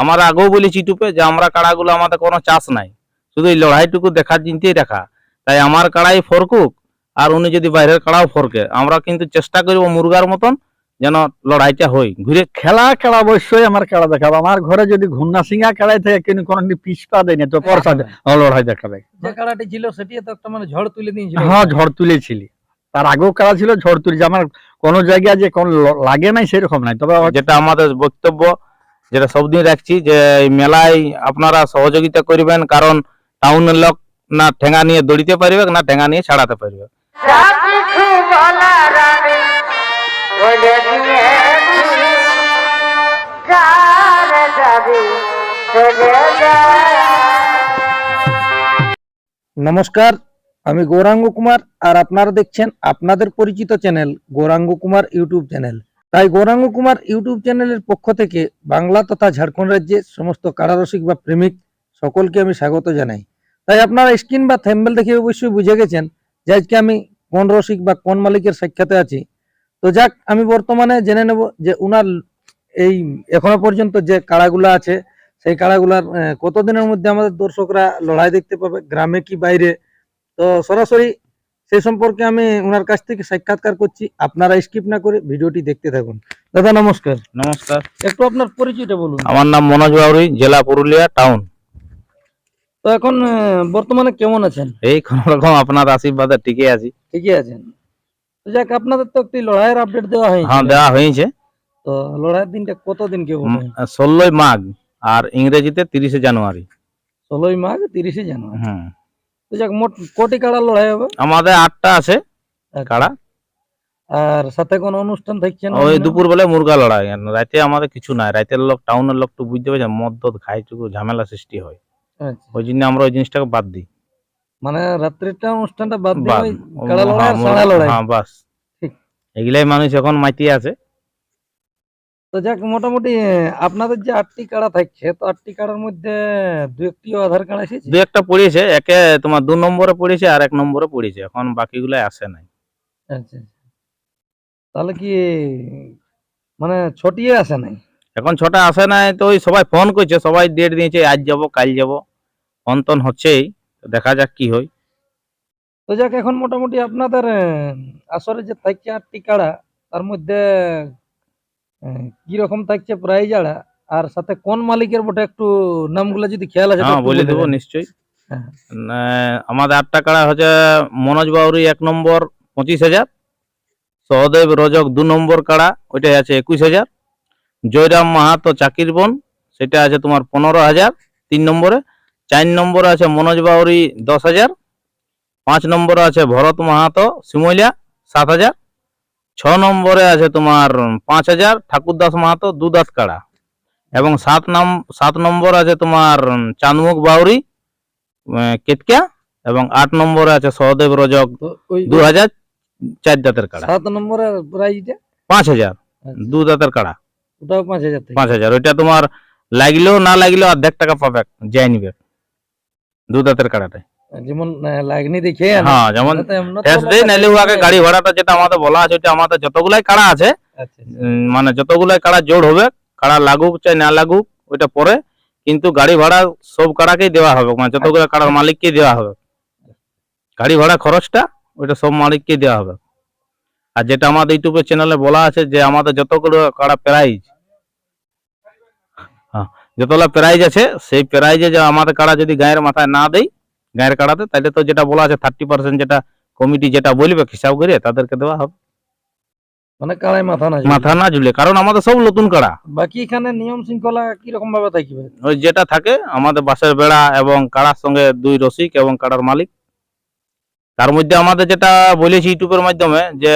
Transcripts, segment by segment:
আমরা আগেও বলেছি ইউটিউবে যে আমরা কাড়াগুলো আমাদের কোনো চাষ নাই। শুধু এই লড়াইটুকু দেখার চিন্তেই রাখা তাই আমার কাড়াই ফরকুক আর উনি যদি বাইরের কাড়াও ফরকে আমরা কিন্তু চেষ্টা করব মুরগার মতন যেন লড়াইটা হয় ঘুরে খেলা খেলা অবশ্যই আমার খেলা দেখাবো। আমার ঘরে যদি ঘুন্না সিঙ্গা খেলাই থাকে কিন্তু কোনোদিন পিছপা দেয় না তো পরসা দেয়, লড়াই দেখাবে। যে ছিল সেটি তো একটা মানে ঝড় তুলে দিয়েছিল। হ্যাঁ ঝড় তুলেছিলি। তার আগেও খেলা ছিল ঝড় তুলেছি। আমার কোনো জায়গায় যে কোন লাগে নাই সেরকম নাই। তবে যেটা আমাদের বক্তব্য যেটা সবদিন রাখছি যে এই মেলায় আপনারা সহযোগিতা করবেন কারণ টাউনের লোক না ঠেঙ্গা নিয়ে দৌড়িতে পারবে না ঠেঙ্গা নিয়ে ছাড়াতে পারবে। নমস্কার আমি গৌরাঙ্গ কুমার আর আপনারা দেখছেন আপনাদের পরিচিত channel Gouranga Kumar YouTube channel তাই গৌরাঙ্গ কুমার ইউটিউব চ্যানেলের পক্ষ থেকে বাংলা তথা ঝাড়খণ্ড রাজ্যের সমস্ত কারারসিক বা প্রেমিক সকলকে আমি স্বাগত জানাই। তাই আপনারা স্ক্রিন বা থ্যাম্বেল দেখে অবশ্যই বুঝে গেছেন যে আজকে আমি কোন রসিক বা কোন মালিকের সাক্ষাতে আছি। তো যাক, আমি বর্তমানে জেনে নেব যে উনার এই এখনও পর্যন্ত যে কাড়াগুলো আছে, সেই কাড়াগুলার কতদিনের মধ্যে আমাদের দর্শকরা লড়াই দেখতে পাবে, গ্রামে কি বাইরে? তো সরাসরি সেই সম্পর্কে আমি ওনার কাছ থেকে সাক্ষাৎকার করছি। আপনারা স্কিপ না করে ভিডিওটি দেখতে থাকুন। দাদা নমস্কার। নমস্কার। একটু আপনার পরিচয়টা বলুন। আমার নাম মনোজ বাউরি জেলা পুরুলিয়া টাউন। তো এখন বর্তমানে কেমন আছেন? এই কোন রকম আপনার আশীর্বাদে টিকে আছি। ঠিকই আছেন। তো যাক আপনাদের তো একটি লড়াইয়ের আপডেট দেওয়া হয়েছে। হ্যাঁ দেওয়া হয়েছে। তো লড়াইয়ের দিনটা কতদিন কে বলে ষোলোই মাঘ আর ইংরেজিতে তিরিশে জানুয়ারি। ষোলোই মাঘ তিরিশে জানুয়ারি। তো যাক মোট কোটি কাড়া লড়াই হবে? আমাদের আটটা আছে কাড়া। আর সাথে কোনো অনুষ্ঠান থাকছে না? ওই দুপুর বেলা মুরগা লড়াই। রাতে আমাদের কিছু নাই। রাতের লোক টাউনের লোক তো বুঝতে পারছে মদ ঝামেলা সৃষ্টি হয়। আচ্ছা। ওই জন্য আমরা ওই জিনিসটাকে বাদ দিই। মানে রাত্রিটা অনুষ্ঠানটা বাদ কাড়া লড়াই হ্যাঁ, সাড়া লড়াই। হ্যাঁ বাস। এগুলাই মানুষ এখন মাইতি আছে। তো যাক মোটামুটি আপনাদের যে আটটি কাড়া থাকছে তো আটটি কাড়ার মধ্যে দু একটি আধার কার্ড এসেছে? দু একটা পড়েছে একে তোমার দু নম্বরে পড়েছে আর এক নম্বরে পড়েছে এখন বাকিগুলো আসে নাই। আচ্ছা আচ্ছা। তাহলে কি মানে ছটিয়ে আসে নাই? এখন ছটা আসে নাই তো ওই সবাই ফোন করছে সবাই ডেট দিয়েছে আজ যাব কাল যাব ফোন টন হচ্ছেই দেখা যাক কি হয়। তো যাক এখন মোটামুটি আপনাদের আসরে যে থাকছে আটটি কাড়া তার মধ্যে আহ, কি রকম থাকছে প্রাইজ আড়া আর সাথে কোন মালিকের বটে একটু নামগুলো যদি খেয়াল আছে হ্যাঁ বলে দেবো। নিশ্চয়ই হ্যাঁ। আমাদের আটটা কাড়া হচ্ছে মনোজ বাউরি এক নম্বর পঁচিশ হাজার সহদেব রজক দু নম্বর কাড়া ওইটাই আছে একুশ হাজার জয়রাম মাহাতো চাকির বোন সেটা আছে তোমার পনেরো হাজার তিন নম্বরে চার নম্বরে আছে মনোজ বাউরি দশ হাজার পাঁচ নম্বরে আছে ভরত মাহাতো শিমলিয়া সাত হাজার ছ নম্বরে আছে তোমার পাঁচ হাজার ঠাকুরদাস মাহাতো দু দাস কাড়া। এবং সাত নাম সাত নম্বর আছে তোমার চাঁদমুখ বাউরি কেতকিয়া এবং আট নম্বরে আছে সহদেব রজক দু হাজার চার দাঁতের কাড়া। সাত নম্বরের প্রাইজটা পাঁচ হাজার দু দাঁতের কাড়া। ওটাও পাঁচ হাজার পাঁচ হাজার ওইটা তোমার লাগলেও না লাগলেও অর্ধেক টাকা পাবে যাই নিবে। দু দাঁতের কাড়াটাই। যেমন আহ, লাগনি দেখে হ্যাঁ যেমন দেয় নাইলে আগে গাড়ি ভাড়াটা যেটা আমাদের বলা আছে আমাদের যতগুলাই কাড়া আছে আচ্ছা, আচ্ছা। মানে যতগুলাই কাড়া জোড় হবে কাড়া লাগুক চাই না লাগুক ওইটা পরে কিন্তু গাড়ি ভাড়া সব কাড়াকেই দেওয়া হবে মানে যতগুলো কাড়ার মালিককেই দেওয়া হবে। গাড়ি ভাড়া খরচটা ওইটা সব মালিককেই দেওয়া হবে। আর যেটা আমাদের ইউটিউবের চ্যানেলে বলা আছে যে আমাদের যতগুলো কাড়া প্রাইজ হ্যাঁ যতগুলো প্রাইজ আছে সেই প্রাইজে যে আমাদের কাড়া যদি গায়ের মাথায় না দেই গায়ের কাড়াতে তাহলে তো যেটা বলা আছে থার্টি পার্সেন্ট যেটা কমিটি যেটা বলবে হিসাব করে তাদেরকে দেওয়া হবে। মানে কাড়াই মাথা না মাথা না ঝুলে কারণ আমাদের সব নতুন কাড়া। বাকি এখানে নিয়ম শৃঙ্খলা কি রকম ভাবে থাকবে? ওই যেটা থাকে আমাদের বাসের বেড়া এবং কাড়ার সঙ্গে দুই রসিক এবং কাড়ার মালিক। তার মধ্যে আমাদের যেটা বলেছি ইউটিউবের মাধ্যমে যে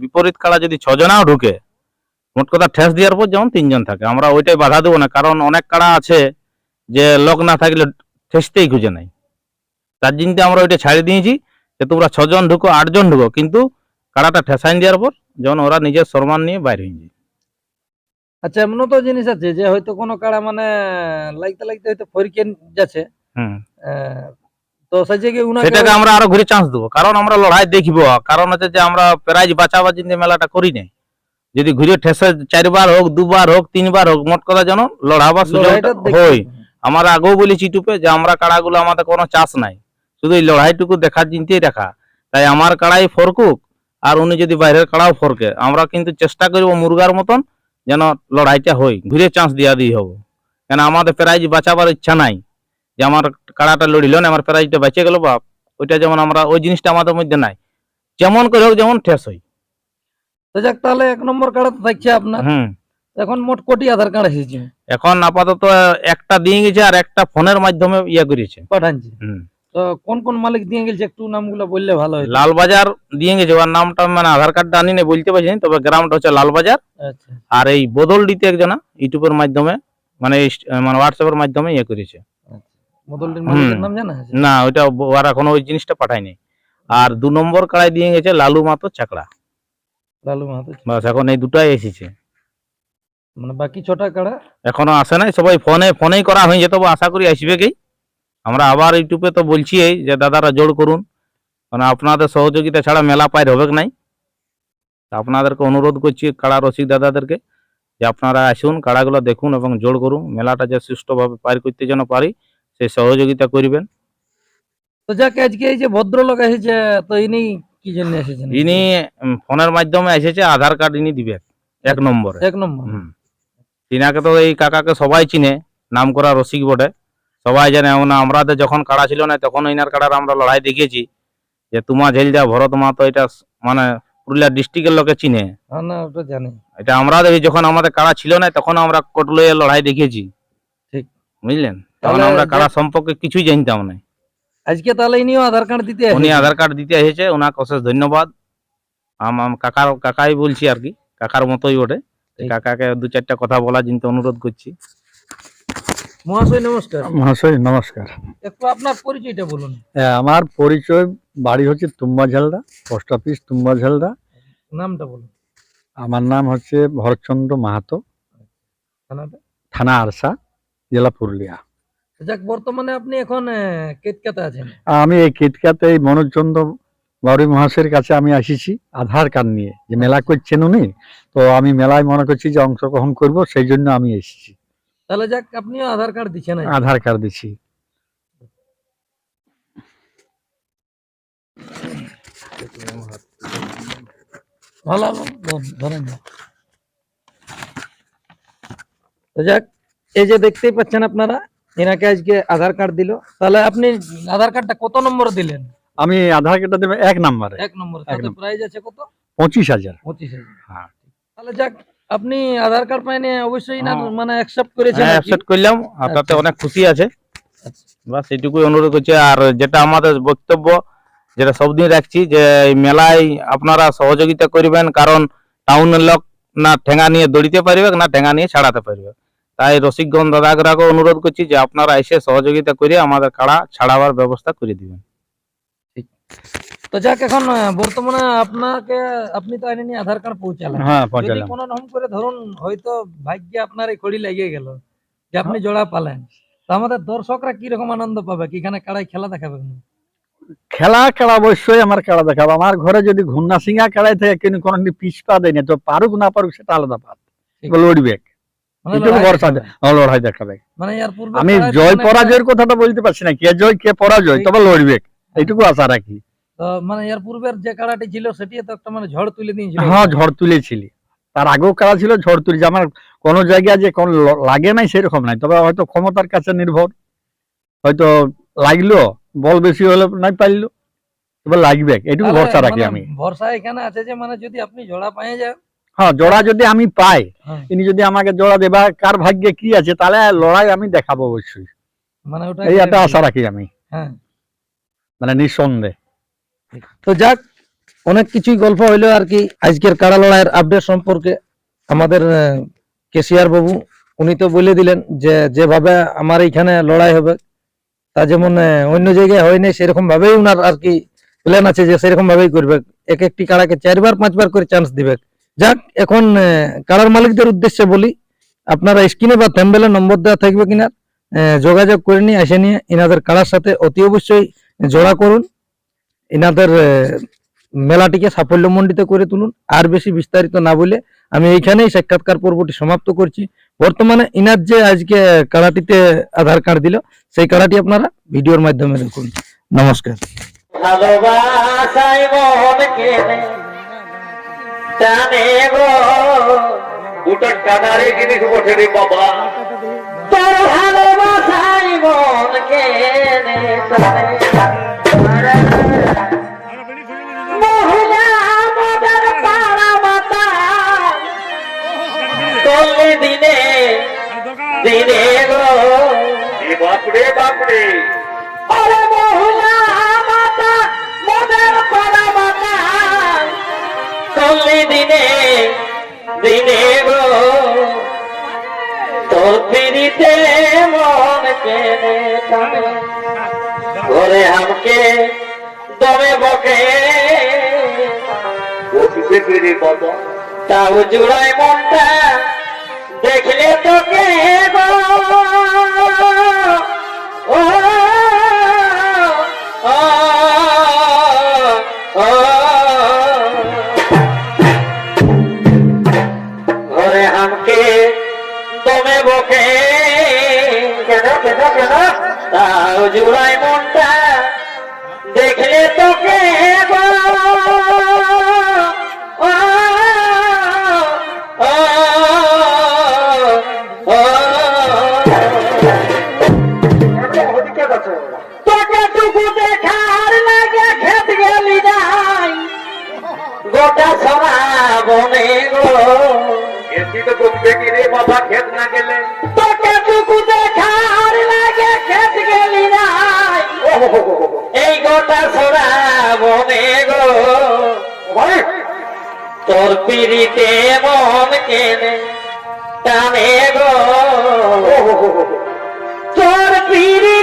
বিপরীত কাড়া যদি ছজনাও ঢুকে মোট কথা ঠেস দেওয়ার পর যেমন তিনজন থাকে। আমরা ওইটাই বাধা দেবো না কারণ অনেক কাড়া আছে যে লোক না থাকলে ঠেসতেই খুঁজে নাই। তার জন্য আমরা ওইটা ছাড়ে দিয়েছি যে তোমরা ছজন ঢুকো আটজন ঢুকো কিন্তু কাড়াটা ঠেসাইন দেওয়ার পর যেমন ওরা নিজের সম্মান নিয়ে বাইরে হয়ে যায়। আচ্ছা এমনও তো জিনিস আছে যে হয়তো কোনো কাড়া মানে লাগতে লাগতে হয়তো ফরিকে যাচ্ছে। তো সেই জায়গায় উনাকে সেটাকে আমরা আরও ঘুরে চান্স দেবো। কারণ আমরা লড়াই দেখব। কারণ হচ্ছে যে আমরা প্রাইজ বাঁচাবার জন্য মেলাটা করি নাই। যদি ঘুরে ঠেসে চারবার হোক দুবার হোক তিনবার হোক মোট কথা যেন লড়াবার হয় আমরা আগেও বলেছি টুপে যে আমরা কাড়াগুলো আমাদের কোনো চাষ নাই। শুধু এই লড়াইটুকু দেখার চিন্তাই রাখা। তাই আমার কাড়াই ফরকুক আর উনি যদি বাইরের কাড়াও ফরকে আমরা কিন্তু চেষ্টা করব মুরগার মতন যেন লড়াইটা হয় ঘুরে চান্স দিয়া দিই হব। কেন আমাদের প্রাইজ বাঁচাবার ইচ্ছা নাই যে আমার কাড়াটা লড়িল না আমার প্রাইজটা বেঁচে গেল বাপ ওইটা যেমন আমরা ওই জিনিসটা আমাদের মধ্যে নাই। যেমন করে হোক যেমন ঠেস হই। তো যাক তাহলে এক নম্বর কার্ড থাকছে আপনার। হুম। এখন মোট কোটি আধার কার্ড এসেছে। এখন আপাতত একটা দিয়ে গেছে আর একটা ফোনের মাধ্যমে ইয়ে করেছে। পাঠানছে হুম। তো কোন কোন মালিক দিয়ে গেছে একটু নামগুলো বললে ভালো হয় লালবাজার দিয়ে গেছে। ওর নামটা মানে আধার কার্ডটা আনি না বলতে পারছি তবে গ্রামটা হচ্ছে লালবাজার। আচ্ছা। আর এই বদল দিতে একজনা ইউটিউবের মাধ্যমে মানে মানে হোয়াটসঅ্যাপের মাধ্যমে ইয়ে করেছে। বদলটির মালিকের নাম জানা আছে? না ওইটা ওরা এখনও ওই জিনিসটা পাঠায়নি। আর দু নম্বর কাড়াই দিয়ে গেছে লালু মাতো চাকড়া। লালু মাহাতো বাস এখন এই দুটাই এসেছে। মানে বাকি ছটা কাড়া? এখনও আসে নাই সবাই ফোনে ফোনেই করা হয়েছে তবে আশা করি আসবে কি আমরা আবার ইউটিউবে তো বলছি যে দাদারা জোর করুন। মানে আপনাদের সহযোগিতা ছাড়া মেলা পাইর হবে নাই। তা আপনাদেরকে অনুরোধ করছি কাড়া রসিক দাদাদেরকে যে আপনারা আসুন কাড়াগুলো দেখুন এবং জোর করুন। মেলাটা যে সুষ্ঠুভাবে পার করতে যেন পারি সেই সহযোগিতা করবেন। তো যাক আজকে এই যে ভদ্রলোক এসেছে তো ইনি কি জন্য এসেছেন? ইনি ফোনের মাধ্যমে এসেছে আধার কার্ড ইনি দিবেন এক নম্বরে। এক নম্বর। হুম। তিনাকে তো এই কাকাকে সবাই চিনে নাম করা রসিক বটে। সবাই জানে আমাদের যখন কাড়া ছিল না তখন ইনার কাড়ার আমরা লড়াই দেখিয়েছি। যে তোমা ঝেল যা ভরত মা তো এটা মানে পুরুলিয়া ডিস্ট্রিক্টের লোকে চিনে। না ওটা জানি। এটা আমরা দেখি যখন আমাদের কাড়া ছিল না তখন আমরা কটলইয়ে লড়াই দেখিয়েছি। ঠিক। বুঝলেন? তখন আমরা কাড়া সম্পর্কে কিছুই জানতাম না। আজকে তাহলে ইনিও আধার কার্ড দিতে উনি আধার কার্ড দিতে এসেছে ওনাকে অশেষ ধন্যবাদ। আম আম কাকার কাকাই বলছি আর কি কাকার মতোই ঠিক। কাকাকে দু চারটা কথা বলার জন্য অনুরোধ করছি। মহাশয় নমস্কার। মহাশয় নমস্কার। একটু আপনার পরিচয়টা বলুন। হ্যাঁ, আমার পরিচয় বাড়ি হচ্ছে তুম্বা ঝালদা পোস্ট অফিস তুম্বা ঝালদা। নামটা বলুন। আমার নাম হচ্ছে ভরতচন্দ্র মাহাতো। থানাটা? থানা আরসা জেলা পুরুলিয়া। যাক বর্তমানে আপনি এখন কেতকাতে আছেন। আমি এই কেতকাতে এই মনোজচন্দ্র বাউরি মহাশয়ের কাছে আমি আসিছি আধার কার্ড নিয়ে। যে মেলা করছেন উনি তো আমি মেলায় মনে করছি যে অংশগ্রহণ করব সেই জন্য আমি এসেছি। তাহলে যাক আপনিও আধার কার্ড দিচ্ছেন। আধার কার্ড দিচ্ছি ভালো ভালো, ধরেন যাক এই যে দেখতেই পাচ্ছেন আপনারা এনাকে আজকে আধার কার্ড দিল। তাহলে আপনি আধার কার্ডটা কত নম্বর দিলেন? আমি আধার কার্ডটা দেবো এক নাম্বারে। এক নম্বর। এক নম্বর। প্রাইস আছে কত? পঁচিশ হাজার। পঁচিশ হাজার। হ্যাঁ। তাহলে যাক আপনি আধার কার্ড পাইনি অবশ্যই না হ্যাঁ। মানে অ্যাকসেপ্ট করেছেন হ্যাঁ অ্যাকসেপ্ট করলাম। আর তাতে আচ্ছা। অনেক খুশি আছে। আচ্ছা। বাস এটুকুই অনুরোধ করছি। আর যেটা আমাদের বক্তব্য যেটা সবদিন রাখছি যে এই মেলায় আপনারা সহযোগিতা করবেন কারণ টাউনের লোক না ঠেঙ্গা নিয়ে দৌড়িতে পারবে না ঠেঙ্গা নিয়ে ছাড়াতে পারবে। তাই রসিকগঞ্জ দাদাগরাকে অনুরোধ করছি যে আপনারা এসে সহযোগিতা করে আমাদের কাড়া ছাড়াবার ব্যবস্থা করে দিবেন। তো যাক এখন বর্তমানে আপনাকে আপনি তো আইনি আধার কার্ড পৌঁছালেন। হ্যাঁ যদি পৌঁছালাম কোনো রকম করে ধরুন হয়তো ভাগ্যে আপনার এই খড়ি লেগে গেল যে আপনি জোড়া পালেন তো আমাদের দর্শকরা কি রকম আনন্দ পাবে কি এখানে কাড়াই খেলা দেখাবে খেলা খেলা অবশ্যই আমার খেলা দেখাবো। আমার ঘরে যদি ঘুন্না সিঙ্গা খেলায় থাকে কিন্তু কোনো পিস পা দেয় না তো পারুক না পারুক সেটা আলাদা পাত। লড়বে। মানে লড়াই দেখাবে। দেখাবে। মানে আমি জয় মানে পরাজয়ের কথাটা বলতে পারছি না কে জয় কে পরাজয় তবে লড়বে। এইটুকু আশা রাখি। মানে এর পূর্বের যে কাড়াটি ছিল সেটি তো একটা মানে ঝড় তুলে দিয়েছিল। হ্যাঁ ঝড় তুলেছিলি। তার আগেও খেলা ছিল ঝড় তুলেছি। আমার কোনো জায়গায় যে কোন লাগে নাই সেরকম নাই। তবে হয়তো ক্ষমতার কাছে নির্ভর। হয়তো লাগল বল বেশি হলে নাই পারল। তবে লাগবে তাহলে ভরসা রাখি মানে আমি। ভরসা এখানে আছে যে মানে যদি আপনি জোড়া পায়ে যান। হ্যাঁ জোড়া যদি আমি পাই হ্যাঁ, ইনি যদি আমাকে জোড়া দেবা কার ভাগ্যে কি আছে তাহলে লড়াই আমি দেখাবো অবশ্যই। মানে ওটা এই একটা আশা রাখি আমি। হ্যাঁ। মানে নিঃসন্দেহ। তো যাক, অনেক কিছুই গল্প হইল আর কি। আজকের কাড়া লড়াইয়ের আপডেট সম্পর্কে আমাদের কেসিআর বাবু, উনি তো বলে দিলেন যে, যেভাবে আমার এইখানে লড়াই হবে, তা যেমন অন্য জায়গায় হয়নি সেরকম ভাবেই উনার আর কি প্ল্যান আছে যে সেরকম ভাবেই করবে। এক একটি কাড়াকে চারবার, পাঁচবার করে চান্স দিবে। যাক, এখন কাড়ার মালিকদের উদ্দেশ্যে বলি, আপনারা স্ক্রিনে বা থ্যাম্বেলে নম্বর দেওয়া থাকবে কিনা যোগাযোগ করে নিয়ে, এসে নিয়ে ইনাদের কাড়ার সাথে অতি অবশ্যই জোড়া করুন। ইনাদের আহ, মেলাটিকে সাফল্যমণ্ডিত করে তুলুন। আর বেশি বিস্তারিত না বলে আমি এইখানেই সাক্ষাৎকার পর্বটি সমাপ্ত করছি। বর্তমানে ইনার যে আজকে কাড়াটিতে আধার কার্ড দিল সেই কাড়াটি আপনারা ভিডিওর মাধ্যমে দেখুন। নমস্কার। বাবা। তোর কেনে চললে দিনে দিনে গো। তোর পিড়িতে মন কেনে টানে। ঘরে আমাকে দমে বকে। তাও জুড়াই মনটা দেখলে তোকে গো। এই কথা সোনা মনে গো। তোর পিড়িতে মন কেনে টানে গো। তোর পিড়ি